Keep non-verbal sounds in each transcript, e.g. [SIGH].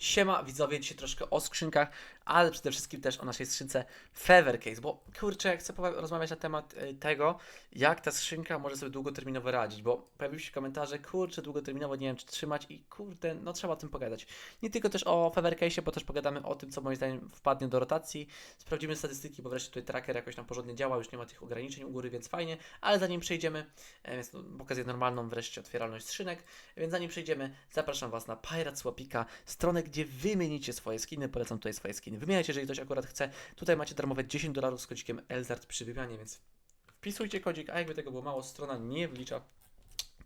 Siema widzowie, dzisiaj troszkę o skrzynkach, ale przede wszystkim też o naszej skrzynce Feather Case, bo kurczę, chcę powa- rozmawiać na temat y, tego, jak ta skrzynka może sobie długoterminowo radzić, bo pojawiły się komentarze, kurczę, długoterminowo nie wiem czy trzymać i kurde, no trzeba o tym pogadać. Nie tylko też o Feather Case, bo też pogadamy o tym, co moim zdaniem wpadnie do rotacji, sprawdzimy statystyki, bo wreszcie tutaj tracker jakoś tam porządnie działa, już nie ma tych ograniczeń u góry, więc fajnie, ale zanim przejdziemy, e, więc no, pokazuję normalną wreszcie otwieralność skrzynek, więc zanim przejdziemy, zapraszam Was na Pirate Swapika, stronę, gdzie wymienicie swoje skiny. Polecam tutaj swoje skiny. Wymieniajcie, jeżeli ktoś akurat chce. Tutaj macie darmowe 10 dolarów z kodzikiem Elzart przy wymianie, więc wpisujcie kodzik, a jakby tego było mało, strona nie wlicza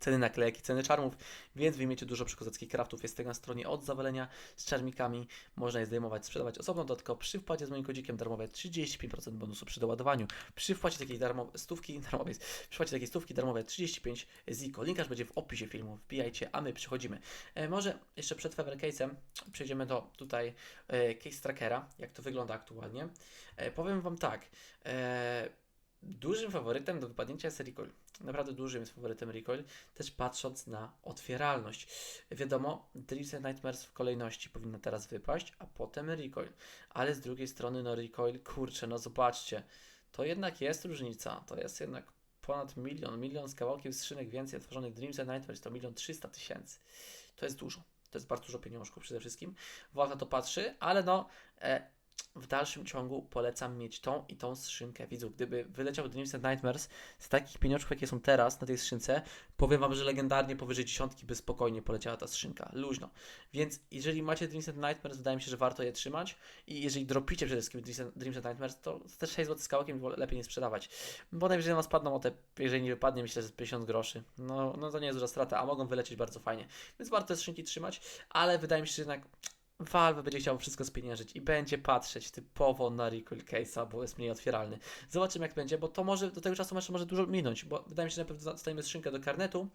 ceny naklejek i ceny czarmów, więc wyjmiecie dużo przykozackich craftów. Jest tego na stronie od zawalenia z czarmikami. Można je zdejmować, sprzedawać osobno, dodatkowo przy wpłacie z moim kodzikiem darmowe 35% bonusu przy doładowaniu. Przy wpłacie takiej darmowej stówki, [LAUGHS] darmowej, przy wpłacie takiej stówki darmowe 35 ziko. Linkarz będzie w opisie filmu. Wbijajcie, a my przychodzimy. E, może jeszcze przed Fever Case'em przejdziemy do tutaj e, case trackera, jak to wygląda aktualnie. E, powiem Wam tak. E, dużym faworytem do wypadnięcia jest Recoil. Naprawdę dużym jest faworytem Recoil, też patrząc na otwieralność. Wiadomo, Dreams and Nightmares w kolejności powinno teraz wypaść, a potem Recoil. Ale z drugiej strony, no Recoil, kurczę, no zobaczcie, to jednak jest różnica. To jest jednak ponad milion, milion z kawałkiem skrzynek więcej otworzonych Dreams and Nightmares to milion trzysta tysięcy. To jest dużo. To jest bardzo dużo pieniążków przede wszystkim. Na to patrzy, ale no e, w dalszym ciągu polecam mieć tą i tą skrzynkę widzów. Gdyby wyleciał Dreams and Nightmares z takich pieniążków, jakie są teraz na tej skrzynce, powiem Wam, że legendarnie powyżej dziesiątki by spokojnie poleciała ta skrzynka. Luźno. Więc jeżeli macie Dreams and Nightmares, wydaje mi się, że warto je trzymać. I jeżeli dropicie przede wszystkim Dreams and, Nightmares, to te 6 zł z kawałkiem lepiej nie sprzedawać. Bo najwyżej na was padną o te, jeżeli nie wypadnie, myślę, że z 50 groszy. No, no to nie jest duża strata, a mogą wylecieć bardzo fajnie. Więc warto te skrzynki trzymać, ale wydaje mi się, że jednak Valve będzie chciał wszystko spieniężyć i będzie patrzeć typowo na Recoil Case'a, bo jest mniej otwieralny. Zobaczymy jak będzie, bo to może do tego czasu jeszcze może dużo minąć, bo wydaje mi się, że najpierw dostajemy skrzynkę do karnetu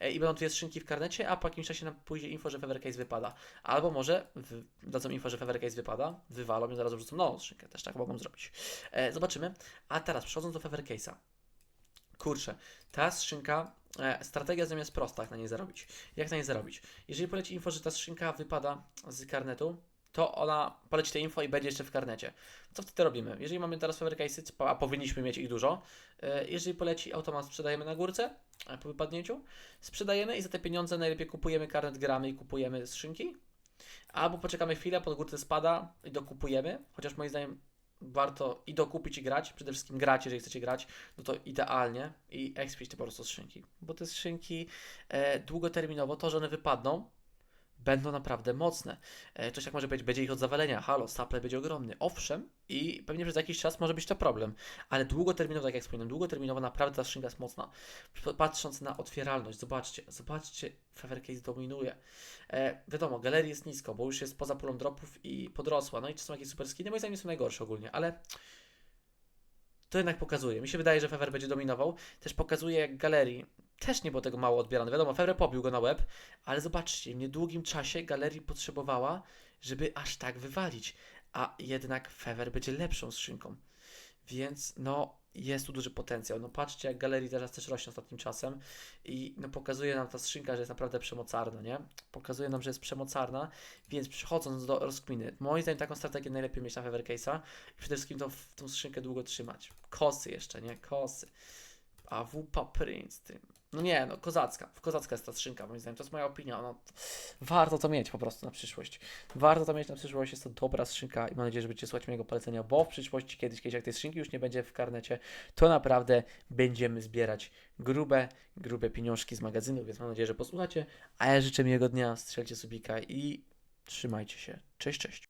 e, i będą dwie skrzynki w karnecie, a po jakimś czasie nam pójdzie info, że Fever Case wypada. Albo może w, dadzą info, że Fever Case wypada, wywalą i zaraz wrzucą nową skrzynkę, też tak mogą zrobić. E, zobaczymy. A teraz przechodząc do Fever Case'a. Kurczę, ta skrzynka, strategia z nią jest prosta, jak na niej zarobić. Jak na niej zarobić? Jeżeli poleci info, że ta skrzynka wypada z karnetu, to ona poleci te info i będzie jeszcze w karnecie. Co wtedy robimy? Jeżeli mamy teraz Case'y, a powinniśmy mieć ich dużo, e, jeżeli poleci automat, sprzedajemy na górce e, po wypadnięciu, sprzedajemy i za te pieniądze najlepiej kupujemy karnet, gramy i kupujemy skrzynki, albo poczekamy chwilę, pod górce spada i dokupujemy, chociaż moim zdaniem warto i dokupić i grać, przede wszystkim grać, jeżeli chcecie grać, no to idealnie. I expić te po prostu skrzynki, bo te skrzynki e, długoterminowo, to, że one wypadną, będą naprawdę mocne. E, Ktoś tak może powiedzieć, będzie ich od zawalenia. Halo, supply będzie ogromny. Owszem, i pewnie przez jakiś czas może być to problem, ale długoterminowo, tak jak wspomniałem, długoterminowo naprawdę ta skrzynka jest mocna. Patrząc na otwieralność, zobaczcie, zobaczcie, Fever Case dominuje. E, wiadomo, galerii jest nisko, bo już jest poza pulą dropów i podrosła. No i czy są jakieś super skiny? Moim zdaniem są najgorsze ogólnie, ale to jednak pokazuje. Mi się wydaje, że Fever będzie dominował. Też pokazuje, jak galerii też nie było tego mało odbierane. Wiadomo, Fever pobił go na łeb, ale zobaczcie, w niedługim czasie galerii potrzebowała, żeby aż tak wywalić. A jednak Fever będzie lepszą skrzynką. Więc no, jest tu duży potencjał. No patrzcie, jak galerii teraz też rośnie ostatnim czasem i no, pokazuje nam ta skrzynka, że jest naprawdę przemocarna, nie? Pokazuje nam, że jest przemocarna, więc przechodząc do rozkminy, moim zdaniem taką strategię najlepiej mieć na Fever Case'a i przede wszystkim to, tą skrzynkę długo trzymać. Kosy jeszcze, nie? Kosy. A WPA Prince, ty. No nie, no kozacka. Kozacka jest ta skrzynka, moim zdaniem. To jest moja opinia. No, warto to mieć po prostu na przyszłość. Warto to mieć na przyszłość. Jest to dobra skrzynka i mam nadzieję, że będziecie słuchać mojego polecenia, bo w przyszłości kiedyś, kiedyś jak tej skrzynki już nie będzie w karnecie, to naprawdę będziemy zbierać grube, grube pieniążki z magazynu, więc mam nadzieję, że posłuchacie. A ja życzę miłego dnia, strzelcie subika i trzymajcie się. Cześć, cześć.